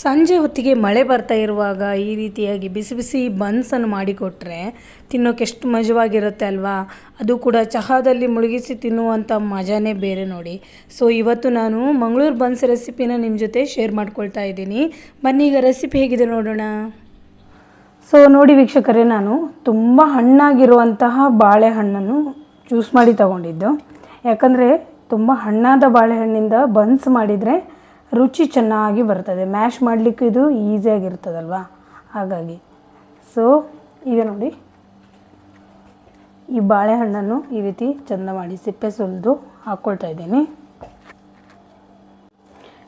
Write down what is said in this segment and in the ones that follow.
ಸಂಜೆ ಹೊತ್ತಿಗೆ ಮಳೆ ಬರ್ತಾ ಇರುವಾಗ ಈ ರೀತಿಯಾಗಿ ಬಿಸಿ ಬಿಸಿ ಬನ್ಸನ್ನು ಮಾಡಿಕೊಟ್ರೆ ತಿನ್ನೋಕೆ ಎಷ್ಟು ಮಜವಾಗಿರುತ್ತೆ ಅಲ್ವಾ? ಅದು ಕೂಡ ಚಹಾದಲ್ಲಿ ಮುಳುಗಿಸಿ ತಿನ್ನುವಂಥ ಮಜಾನೇ ಬೇರೆ ನೋಡಿ. ಸೊ ಇವತ್ತು ನಾನು ಮಂಗಳೂರು ಬನ್ಸ್ ರೆಸಿಪಿನ ನಿಮ್ಮ ಜೊತೆ ಶೇರ್ ಮಾಡ್ಕೊಳ್ತಾ ಇದ್ದೀನಿ. ಬನ್ನಿ, ಈಗ ರೆಸಿಪಿ ಹೇಗಿದೆ ನೋಡೋಣ. ಸೊ ನೋಡಿ ವೀಕ್ಷಕರೇ, ನಾನು ತುಂಬ ಹಣ್ಣಾಗಿರುವಂತಹ ಬಾಳೆಹಣ್ಣನ್ನು ಜ್ಯೂಸ್ ಮಾಡಿ ತಗೊಂಡಿದ್ದು. ಯಾಕಂದರೆ ತುಂಬ ಹಣ್ಣಾದ ಬಾಳೆಹಣ್ಣಿಂದ ಬನ್ಸ್ ಮಾಡಿದರೆ ರುಚಿ ಚೆನ್ನಾಗಿ ಬರ್ತದೆ. ಮ್ಯಾಶ್ ಮಾಡಲಿಕ್ಕೂ ಇದು ಈಸಿಯಾಗಿರ್ತದಲ್ವ ಹಾಗಾಗಿ. ಸೊ ಈಗ ನೋಡಿ. ಈ ಬಾಳೆಹಣ್ಣನ್ನು ಈ ರೀತಿ ಚೆಂದ ಮಾಡಿ ಸಿಪ್ಪೆ ಸುಲಿದು ಹಾಕ್ಕೊಳ್ತಾ ಇದ್ದೀನಿ.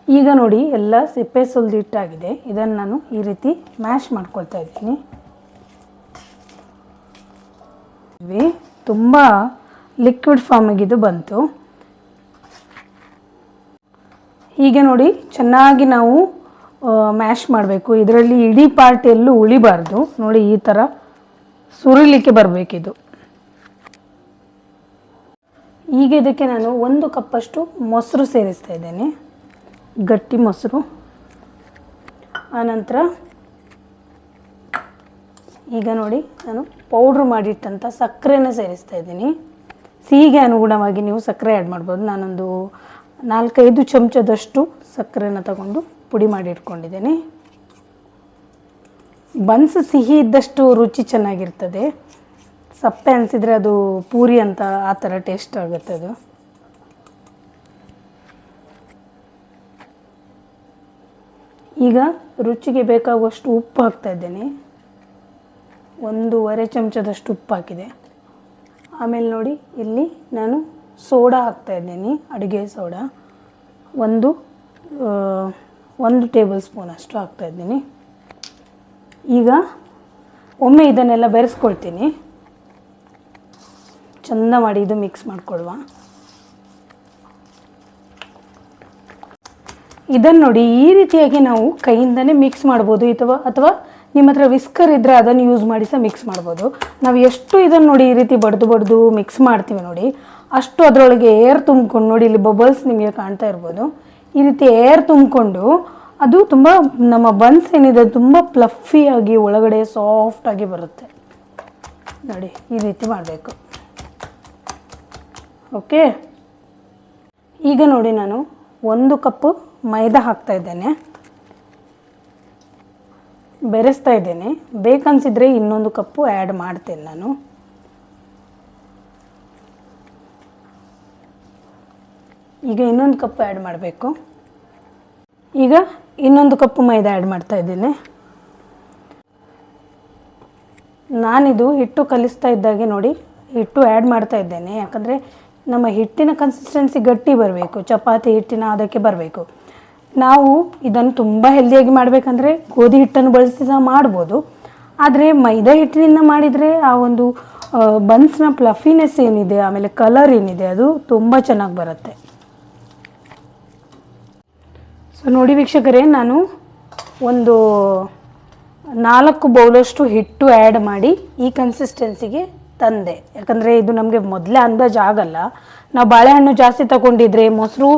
ಈಗ ನೋಡಿ, ಎಲ್ಲ ಸಿಪ್ಪೆ ಸುಲಿದು ಇಟ್ಟಾಗಿದೆ. ಇದನ್ನು ನಾನು ಈ ರೀತಿ ಮ್ಯಾಶ್ ಮಾಡ್ಕೊಳ್ತಾ ಇದ್ದೀನಿ. ತುಂಬ ಲಿಕ್ವಿಡ್ ಫಾರ್ಮಿಗಿದು ಬಂತು. ಹೀಗೆ ನೋಡಿ ಚೆನ್ನಾಗಿ ನಾವು ಮ್ಯಾಶ್ ಮಾಡಬೇಕು. ಇದರಲ್ಲಿ ಇಡೀ ಪಾರ್ಟ್ ಎಲ್ಲೂ ಉಳಿಬಾರ್ದು. ನೋಡಿ ಈ ಥರ ಸುರಿಲಿಕ್ಕೆ ಬರಬೇಕಿದು. ಈಗ ಇದಕ್ಕೆ ನಾನು ಒಂದು ಕಪ್ಪಷ್ಟು ಮೊಸರು ಸೇರಿಸ್ತಾ ಇದ್ದೇನೆ. ಗಟ್ಟಿ ಮೊಸರು. ಆನಂತರ ಈಗ ನೋಡಿ ನಾನು ಪೌಡ್ರ್ ಮಾಡಿಟ್ಟಂಥ ಸಕ್ಕರೆನ ಸೇರಿಸ್ತಾ ಇದ್ದೀನಿ. ಸಿಹಿಗೆ ಅನುಗುಣವಾಗಿ ನೀವು ಸಕ್ಕರೆ ಆ್ಯಡ್ ಮಾಡ್ಬೋದು. ನಾನೊಂದು ನಾಲ್ಕೈದು ಚಮಚದಷ್ಟು ಸಕ್ಕರೆನ ತಗೊಂಡು ಪುಡಿ ಮಾಡಿ ಇಟ್ಕೊಂಡಿದ್ದೇನೆ. ಬನ್ಸ್ ಸಿಹಿ ಇದ್ದಷ್ಟು ರುಚಿ ಚೆನ್ನಾಗಿರ್ತದೆ. ಸಪ್ಪೆ ಅನಿಸಿದರೆ ಅದು ಪೂರಿ ಅಂತ ಆ ಥರ ಟೇಸ್ಟ್ ಆಗುತ್ತೆ ಅದು. ಈಗ ರುಚಿಗೆ ಬೇಕಾಗುವಷ್ಟು ಉಪ್ಪು ಹಾಕ್ತಾ ಇದ್ದೇನೆ. ಒಂದೂವರೆ ಚಮಚದಷ್ಟು ಉಪ್ಪು ಹಾಕಿದೆ. ಆಮೇಲೆ ನೋಡಿ, ಇಲ್ಲಿ ನಾನು ಸೋಡಾ ಹಾಕ್ತಾ ಇದ್ದೀನಿ ಅಡುಗೆ ಸೋಡಾ. ಒಂದು ಒಂದು ಟೇಬಲ್ ಸ್ಪೂನ್ ಅಷ್ಟು ಹಾಕ್ತಾ ಇದ್ದೀನಿ ಈಗ ಒಮ್ಮೆ ಇದನ್ನೆಲ್ಲ ಬೆರೆಸ್ಕೊಳ್ತೀನಿ. ಚೆಂದ ಮಾಡಿ ಇದು ಮಿಕ್ಸ್ ಮಾಡಿಕೊಡುವ. ಇದನ್ನು ನೋಡಿ ಈ ರೀತಿಯಾಗಿ ನಾವು ಕೈಯಿಂದನೇ ಮಿಕ್ಸ್ ಮಾಡ್ಬೋದು ಅಥವಾ ಅಥವಾ ನಿಮ್ಮ ಹತ್ರ ವಿಸ್ಕರ್ ಇದ್ದರೆ ಅದನ್ನು ಯೂಸ್ ಮಾಡಿ ಸಹ ಮಿಕ್ಸ್ ಮಾಡ್ಬೋದು. ನಾವು ಎಷ್ಟು ಇದನ್ನು ನೋಡಿ ಈ ರೀತಿ ಬಡ್ದು ಬಡ್ದು ಮಿಕ್ಸ್ ಮಾಡ್ತೀವಿ ನೋಡಿ ಅಷ್ಟು ಅದರೊಳಗೆ ಏರ್ ತುಂಬಿಕೊಂಡು ನೋಡಿ, ಇಲ್ಲಿ ಬಬಲ್ಸ್ ನಿಮಗೆ ಕಾಣ್ತಾ ಇರ್ಬೋದು. ಈ ರೀತಿ ಏರ್ ತುಂಬಿಕೊಂಡು ಅದು ತುಂಬ ನಮ್ಮ ಬನ್ಸ್ ಏನಿದೆ, ತುಂಬ ಪ್ಲಫಿಯಾಗಿ ಒಳಗಡೆ ಸಾಫ್ಟಾಗಿ ಬರುತ್ತೆ. ನೋಡಿ, ಈ ರೀತಿ ಮಾಡಬೇಕು. ಓಕೆ ಈಗ ನೋಡಿ ನಾನು ಒಂದು ಕಪ್ಪು ಮೈದಾ ಹಾಕ್ತಾ ಇದ್ದೇನೆ. ಬೆರೆಸ್ತಾ ಇದ್ದೇನೆ. ಬೇಕನ್ಸಿದ್ರೆ ಇನ್ನೊಂದು ಕಪ್ಪು ಆ್ಯಡ್ ಮಾಡ್ತೇನೆ ನಾನು. ಈಗ ಇನ್ನೊಂದು ಕಪ್ ಆ್ಯಡ್ ಮಾಡಬೇಕು. ಈಗ ಇನ್ನೊಂದು ಕಪ್ ಮೈದಾ ಆ್ಯಡ್ ಮಾಡ್ತಾ ಇದ್ದೇನೆ. ನಾನಿದು ಹಿಟ್ಟು ಕಲಿಸ್ತಾ ಇದ್ದಾಗೆ ನೋಡಿ, ಹಿಟ್ಟು ಆ್ಯಡ್ ಮಾಡ್ತಾ ಇದ್ದೇನೆ. ಯಾಕಂದರೆ ನಮ್ಮ ಹಿಟ್ಟಿನ ಕನ್ಸಿಸ್ಟೆನ್ಸಿ ಗಟ್ಟಿ ಬರಬೇಕು, ಚಪಾತಿ ಹಿಟ್ಟಿನ ಅದಕ್ಕೆ ಬರಬೇಕು. ನಾವು ಇದನ್ನು ತುಂಬ ಹೆಲ್ದಿಯಾಗಿ ಮಾಡಬೇಕಂದ್ರೆ ಗೋಧಿ ಹಿಟ್ಟನ್ನು ಬಳಸಿ ಸಹ ಮಾಡ್ಬೋದು. ಆದರೆ ಮೈದಾ ಹಿಟ್ಟಿನಿಂದ ಮಾಡಿದರೆ ಆ ಒಂದು ಬನ್ಸ್ನ ಪ್ಲಫಿನೆಸ್ ಏನಿದೆ, ಆಮೇಲೆ ಕಲರ್ ಏನಿದೆ, ಅದು ತುಂಬ ಚೆನ್ನಾಗಿ ಬರುತ್ತೆ. ನೋಡಿ ವೀಕ್ಷಕರೇ, ನಾನು ಒಂದು ನಾಲ್ಕು ಬೌಲಷ್ಟು ಹಿಟ್ಟು ಆ್ಯಡ್ ಮಾಡಿ ಈ ಕನ್ಸಿಸ್ಟೆನ್ಸಿಗೆ ತಂದೆ. ಯಾಕಂದರೆ ಇದು ನಮಗೆ ಮೊದಲೇ ಅಂದಾಜು ಆಗಲ್ಲ. ನಾವು ಬಾಳೆಹಣ್ಣು ಜಾಸ್ತಿ ತಗೊಂಡಿದ್ರೆ, ಮೊಸರು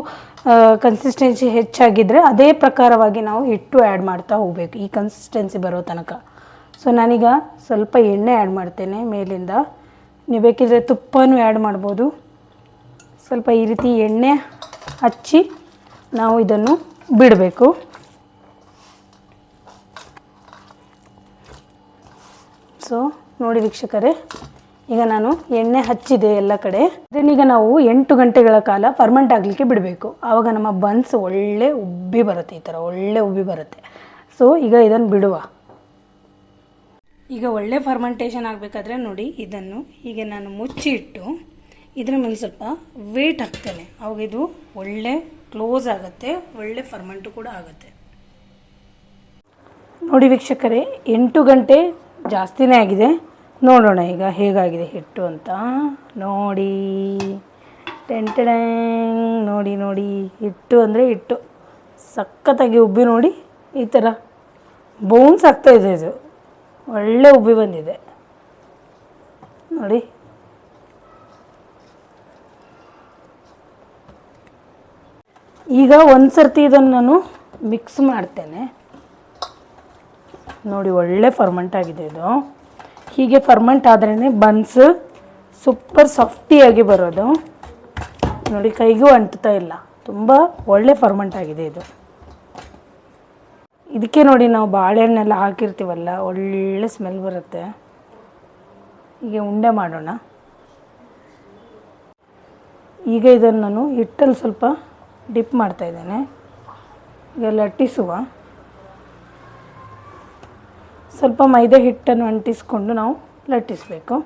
ಕನ್ಸಿಸ್ಟೆನ್ಸಿ ಹೆಚ್ಚಾಗಿದ್ದರೆ ಅದೇ ಪ್ರಕಾರವಾಗಿ ನಾವು ಹಿಟ್ಟು ಆ್ಯಡ್ ಮಾಡ್ತಾ ಹೋಗಬೇಕು, ಈ ಕನ್ಸಿಸ್ಟೆನ್ಸಿ ಬರೋ ತನಕ. ಸೊ ನಾನೀಗ ಸ್ವಲ್ಪ ಎಣ್ಣೆ ಆ್ಯಡ್ ಮಾಡ್ತೇನೆ, ಮೇಲಿಂದ. ನೀವು ಬೇಕಿದ್ರೆ ತುಪ್ಪನೂ ಆ್ಯಡ್ ಮಾಡ್ಬೋದು. ಸ್ವಲ್ಪ ಈ ರೀತಿ ಎಣ್ಣೆ ಹಚ್ಚಿ ನಾವು ಇದನ್ನು ಬಿಡಬೇಕು. ಸೊ ನೋಡಿ ವೀಕ್ಷಕರೇ, ಈಗ ನಾನು ಎಣ್ಣೆ ಹಚ್ಚಿದೆ ಎಲ್ಲ ಕಡೆ. ಇದನ್ನೀಗ ನಾವು ಎಂಟು ಗಂಟೆಗಳ ಕಾಲ ಫರ್ಮೆಂಟ್ ಆಗಲಿಕ್ಕೆ ಬಿಡಬೇಕು. ಆವಾಗ ನಮ್ಮ ಬನ್ಸ್ ಒಳ್ಳೆ ಉಬ್ಬಿ ಬರುತ್ತೆ, ಈ ಥರ ಒಳ್ಳೆ ಉಬ್ಬಿ ಬರುತ್ತೆ. ಸೊ ಈಗ ಇದನ್ನು ಬಿಡುವ. ಈಗ ಒಳ್ಳೆ ಫರ್ಮೆಂಟೇಷನ್ ಆಗಬೇಕಾದ್ರೆ ನೋಡಿ, ಇದನ್ನು ಹೀಗೆ ನಾನು ಮುಚ್ಚಿ ಇಟ್ಟು ಇದರ ಮೇಲೆ ಸ್ವಲ್ಪ ವೇಟ್ ಹಾಕ್ತೇನೆ. ಅವಾಗ ಇದು ಒಳ್ಳೆ ಕ್ಲೋಸ್ ಆಗುತ್ತೆ, ಒಳ್ಳೆ ಫರ್ಮೆಂಟು ಕೂಡ ಆಗುತ್ತೆ. ನೋಡಿ ವೀಕ್ಷಕರೇ, ಎಂಟು ಗಂಟೆ ಜಾಸ್ತಿನೇ ಆಗಿದೆ. ನೋಡೋಣ ಈಗ ಹೇಗಾಗಿದೆ ಹಿಟ್ಟು ಅಂತ. ನೋಡಿ. ಟೆಂಟೆಡಂಗ್ ನೋಡಿ ನೋಡಿ. ಹಿಟ್ಟು ಅಂದರೆ ಹಿಟ್ಟು. ಸಖತ್ತಾಗಿ ಉಬ್ಬಿ ನೋಡಿ, ಈ ಥರ ಬೌನ್ಸ್ ಆಗ್ತಾಯಿದೆ ಇದು. ಒಳ್ಳೆ ಉಬ್ಬಿ ಬಂದಿದೆ. ನೋಡಿ. ಈಗ ಒಂದು ಸರ್ತಿ ಇದನ್ನು ನಾನು ಮಿಕ್ಸ್ ಮಾಡ್ತೇನೆ. ನೋಡಿ, ಒಳ್ಳೆ ಫರ್ಮೆಂಟ್ ಆಗಿದೆ ಇದು. ಹೀಗೆ ಫರ್ಮೆಂಟ್ ಆದ್ರೇ ಬನ್ಸ್ ಸೂಪರ್ ಸಾಫ್ಟಿಯಾಗಿ ಬರೋದು. ನೋಡಿ, ಕೈಗೂ ಅಂಟ್ತಾ ಇಲ್ಲ. ತುಂಬ ಒಳ್ಳೆ ಫರ್ಮೆಂಟ್ ಆಗಿದೆ ಇದು. ಇದಕ್ಕೆ ನೋಡಿ ನಾವು ಬಾಳೆಹಣ್ಣೆಲ್ಲ ಹಾಕಿರ್ತೀವಲ್ಲ, ಒಳ್ಳೆ ಸ್ಮೆಲ್ ಬರುತ್ತೆ. ಹೀಗೆ ಉಂಡೆ ಮಾಡೋಣ. ಈಗ ಇದನ್ನು ನಾನು ಹಿಟ್ಟಲ್ಲಿ ಸ್ವಲ್ಪ ಡಿಪ್ ಮಾಡ್ತಾ ಇದ್ದೇನೆ. ಈಗ ಲಟ್ಟಿಸುವ. ಸ್ವಲ್ಪ ಮೈದೆ ಹಿಟ್ಟನ್ನು ಅಂಟಿಸ್ಕೊಂಡು ನಾವು ಲಟ್ಟಿಸಬೇಕು.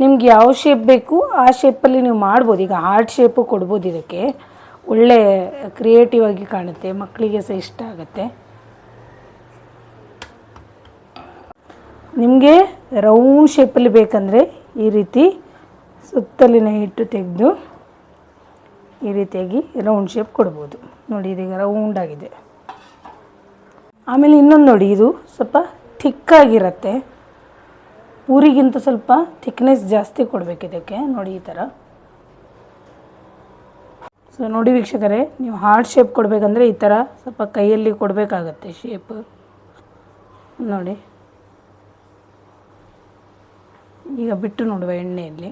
ನಿಮ್ಗೆ ಯಾವ ಶೇಪ್ ಬೇಕು ಆ ಶೇಪಲ್ಲಿ ನೀವು ಮಾಡ್ಬೋದು. ಈಗ ಹಾರ್ಟ್ ಶೇಪು ಕೊಡ್ಬೋದು ಇದಕ್ಕೆ. ಒಳ್ಳೆ ಕ್ರಿಯೇಟಿವ್ ಆಗಿ ಕಾಣುತ್ತೆ. ಮಕ್ಕಳಿಗೆ ಸಹ ಇಷ್ಟ ಆಗುತ್ತೆ. ನಿಮಗೆ ರೌಂಡ್ ಶೇಪಲ್ಲಿ ಬೇಕಂದರೆ ಈ ರೀತಿ ಸುತ್ತಲಿನ ಹಿಟ್ಟು ತೆಗೆದು ಈ ರೀತಿಯಾಗಿ ರೌಂಡ್ ಶೇಪ್ ಕೊಡ್ಬೋದು. ನೋಡಿ, ಇದೀಗ ರೌಂಡ್ ಆಗಿದೆ. ಆಮೇಲೆ ಇನ್ನೊಂದು ನೋಡಿ, ಇದು ಸ್ವಲ್ಪ ಥಿಕ್ಕಾಗಿರುತ್ತೆ ಊರಿಗಿಂತ ಸ್ವಲ್ಪ ಥಿಕ್ನೆಸ್ ಜಾಸ್ತಿ ಕೊಡಬೇಕು ಇದಕ್ಕೆ. ನೋಡಿ, ಈ ಥರ ಸೊ ನೋಡಿ ವೀಕ್ಷಕರೇ, ನೀವು ಹಾರ್ಟ್ ಶೇಪ್ ಕೊಡಬೇಕಂದ್ರೆ ಈ ಥರ ಸ್ವಲ್ಪ ಕೈಯಲ್ಲಿ ಕೊಡಬೇಕಾಗತ್ತೆ ಶೇಪ್ ನೋಡಿ. ಈಗ ಬಿಟ್ಟು ನೋಡುವ ಎಣ್ಣೆಯಲ್ಲಿ.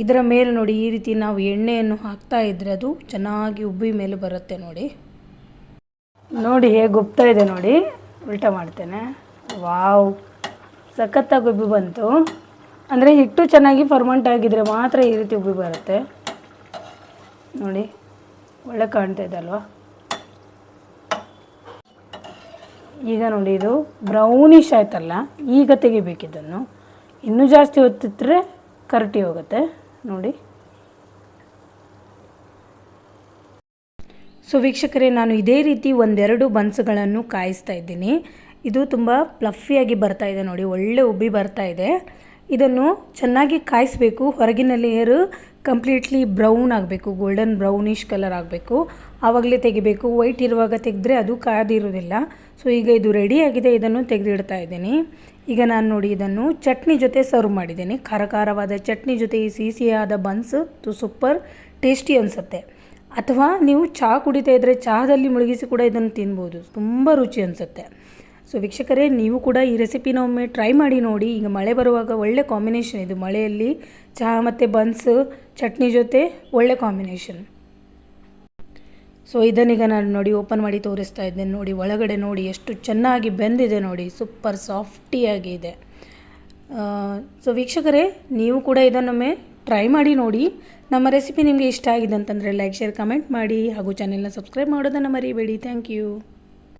ಇದರ ಮೇಲೆ ನೋಡಿ, ಈ ರೀತಿ ನಾವು ಎಣ್ಣೆಯನ್ನು ಹಾಕ್ತಾ ಇದ್ರೆ ಅದು ಚೆನ್ನಾಗಿ ಉಬ್ಬಿ ಮೇಲೆ ಬರುತ್ತೆ ನೋಡಿ. ನೋಡಿ, ಹೇಗೆ ಉಬ್ತಾ ಇದೆ ನೋಡಿ. ಉಲ್ಟ ಮಾಡ್ತೇನೆ. ವಾವ್! ಸಖತ್ತಾಗಿ ಉಬ್ಬಿ ಬಂತು. ಅಂದರೆ ಹಿಟ್ಟು ಚೆನ್ನಾಗಿ ಫರ್ಮೆಂಟ್ ಆಗಿದ್ರೆ ಮಾತ್ರ ಈ ರೀತಿ ಉಬ್ಬಿ ಬರುತ್ತೆ. ನೋಡಿ, ಒಳ್ಳೆ ಕಾಣ್ತಾ ಇದೆ ಅಲ್ವಾ? ಈಗ ನೋಡಿ, ಇದು ಬ್ರೌನಿಶ್ ಆಯ್ತಲ್ಲ, ಈಗ ತೆಗಿಬೇಕಿದ್ದನ್ನು ಇನ್ನೂ ಜಾಸ್ತಿ ಹೊತ್ತಿದ್ರೆ ಕರಟಿ ಹೋಗುತ್ತೆ. ನೋಡಿ. ಸೊ ವೀಕ್ಷಕರೇ, ನಾನು ಇದೇ ರೀತಿ ಒಂದೆರಡು ಬನ್ಸ್ಗಳನ್ನು ಕಾಯಿಸ್ತಾ ಇದ್ದೀನಿ. ಇದು ತುಂಬ ಪ್ಲಫಿಯಾಗಿ ಬರ್ತಾ ಇದೆ ನೋಡಿ, ಒಳ್ಳೆ ಉಬ್ಬಿ ಬರ್ತಾ ಇದೆ. ಇದನ್ನು ಚೆನ್ನಾಗಿ ಕಾಯಿಸಬೇಕು. ಹೊರಗಿನ ಲೇಯರು ಕಂಪ್ಲೀಟ್ಲಿ ಬ್ರೌನ್ ಆಗಬೇಕು, ಗೋಲ್ಡನ್ ಬ್ರೌನಿಷ್ ಕಲರ್ ಆಗಬೇಕು. ಆವಾಗಲೇ ತೆಗಿಬೇಕು. ವೈಟ್ ಇರುವಾಗ ತೆಗೆದ್ರೆ ಅದು ಕಾದಿರೋದಿಲ್ಲ ಸೊ ಈಗ ಇದು ರೆಡಿಯಾಗಿದೆ ಇದನ್ನು ತೆಗೆದಿಡ್ತಾ ಇದ್ದೀನಿ. ಈಗ ನಾನು ನೋಡಿ ಇದನ್ನು ಚಟ್ನಿ ಜೊತೆ ಸರ್ವ್ ಮಾಡಿದ್ದೀನಿ. ಖಾರ ಖಾರವಾದ ಚಟ್ನಿ ಜೊತೆ ಈ ಸಿಹಿ ಸಿಹಿಯಾದ ಬನ್ಸ್ ಸೂಪರ್ ಟೇಸ್ಟಿ ಅನಿಸುತ್ತೆ. ಅಥವಾ ನೀವು ಚಹಾ ಕುಡಿತಾ ಇದ್ದರೆ ಚಹಾದಲ್ಲಿ ಮುಳುಗಿಸಿ ಕೂಡ ಇದನ್ನು ತಿನ್ಬೋದು. ತುಂಬ ರುಚಿ ಅನಿಸುತ್ತೆ. ಸೊ ವೀಕ್ಷಕರೇ, ನೀವು ಕೂಡ ಈ ರೆಸಿಪಿನ ಒಮ್ಮೆ ಟ್ರೈ ಮಾಡಿ ನೋಡಿ. ಈಗ ಮಳೆ ಬರುವಾಗ ಒಳ್ಳೆ ಕಾಂಬಿನೇಷನ್ ಇದು. ಮಳೆಯಲ್ಲಿ ಚಹಾ ಮತ್ತು ಬನ್ಸ್, ಚಟ್ನಿ ಜೊತೆ ಒಳ್ಳೆ ಕಾಂಬಿನೇಷನ್ ಸೊ ಇದನ್ನೀಗ ನಾನು ನೋಡಿ ಓಪನ್ ಮಾಡಿ ತೋರಿಸ್ತಾ ಇದ್ದೇನೆ. ನೋಡಿ, ಒಳಗಡೆ ನೋಡಿ ಎಷ್ಟು ಚೆನ್ನಾಗಿ ಬೆಂದಿದೆ ನೋಡಿ. ಸೂಪರ್ ಸಾಫ್ಟಿಯಾಗಿ ಇದೆ ಸೊ ವೀಕ್ಷಕರೇ, ನೀವು ಕೂಡ ಇದನ್ನೊಮ್ಮೆ ಟ್ರೈ ಮಾಡಿ ನೋಡಿ. ನಮ್ಮ ರೆಸಿಪಿ ನಿಮಗೆ ಇಷ್ಟ ಆಗಿದೆ ಅಂತಂದರೆ ಲೈಕ್ ಶೇರ್ ಕಮೆಂಟ್ ಮಾಡಿ ಹಾಗೂ ಚಾನೆಲ್ನ ಸಬ್ಸ್ಕ್ರೈಬ್ ಮಾಡೋದನ್ನು ಮರಿಬೇಡಿ. Thank you